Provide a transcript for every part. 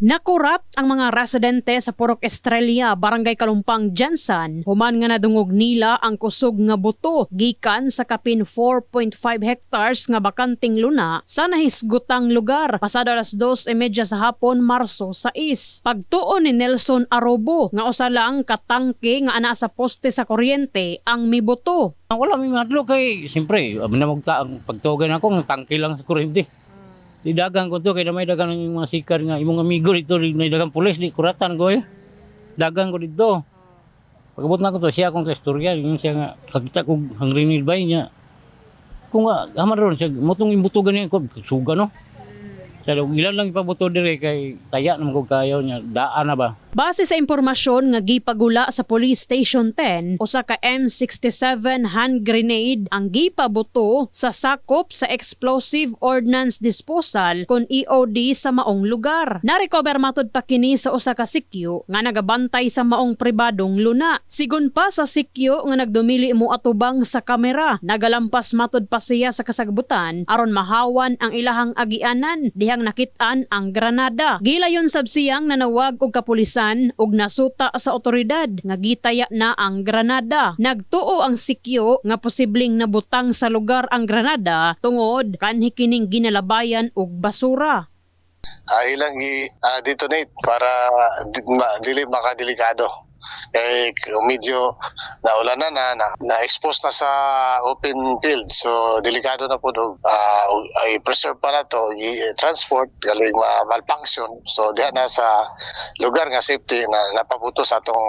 Nakurat ang mga residente sa Purok Estrella, Barangay Kalumpang, Jansan, human nga nadungog nila ang kusog nga buto gikan sa kapin 4.5 hectares nga bakanting luna sa nahisgutang lugar pasado alas 2:30 sa hapon Marso 6. Pagtuon ni Nelson Arobo nga usa lang katangke nga ana sa poste sa kuryente ang mibuto. Wala may madlo kay, siyempre, abin na magta ang pagtugan ako, ng tangke lang sa kurente. Di dagang ko to, kaya may dagang yung mga sikar nga, imong amigo dito, di may dagang pulis, di kuratan ko eh. Dagang ko dito. Pagabot na ko to, siya akong kastorya, yung siya nga, kakita ko ang rinid bay niya. Kung nga, haman ron siya, motong imbutugan niya ko, suga no. Sa ilan lang ipabuto dire kay taya naman ko kayo niya, daan na ba? Base sa impormasyon nga gipagula sa Police Station 10, usa ka M67 hand grenade ang gipabuto sa sakop sa Explosive Ordnance Disposal kon EOD sa maong lugar. Narecover matod pa kini sa usa ka sikyo nga nagabantay sa maong pribadong luna. Sigun pa sa sikyo nga nagdumili mo atubang sa kamera, nagalampas matod pa siya sa kasagbutan aron mahawan ang ilahang agianan dihang nakitaan ang granada. Gilayon sab siyang nanawag og kapulisan ug nasuta sa otoridad nga gitaya na ang granada. Nagtuo ang sikyo nga posibleng nabutang sa lugar ang granada tungod kanhi kining ginalabayan og basura. ah, ilang i-detonate para di, ma, dili makadelikado. Eh, medyo naulanan na, na, na-expose na sa open field. So, delikado na po do, ah, i-preserve pa to, i-transport, galing ma- malfunction. So, diyan na sa lugar nga safety na napabuto sa atong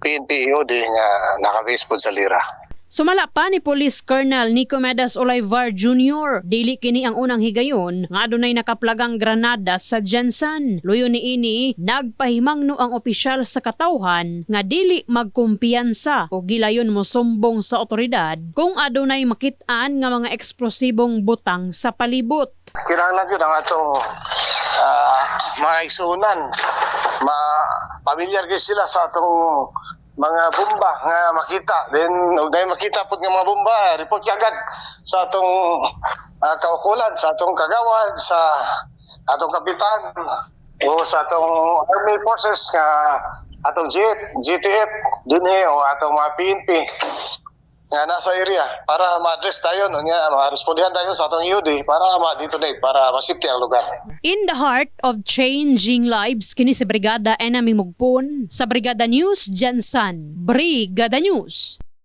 PNP EOD nga nakabase po sa Lira. Sumala pa ni Police Colonel Nicomedes Olivar Jr. Dili kini ang unang higayon nga adunay nakaplagang granada sa Jansan. Luyo ni ini nagpahimangno ang opisyal sa katawhan nga dili magkumpiyansa o gilayon mo sumbong sa otoridad kung adunay makit-an nga mga eksplosibong butang sa palibot. Kinahanglan yun ang atong ah, mga igsuunan. Ma pamilyar gyud sila sa atong mga bomba nga makita. Then ug na makita pud nga mga bomba, report kagad sa atong ah, kaukulan, sa atong kagawad, sa atong kapitan o sa atong army forces nga atong GF, GTF dinhi o atong mga PNP nga nasa area para ma-address tayo no nga ma-respondihan tayo sa atong EOD para ma-detonate para ma-safety ang lugar. In the heart of changing lives, kini si Brigada Enami Mugpon sa Brigada News Jansan. Brigada News.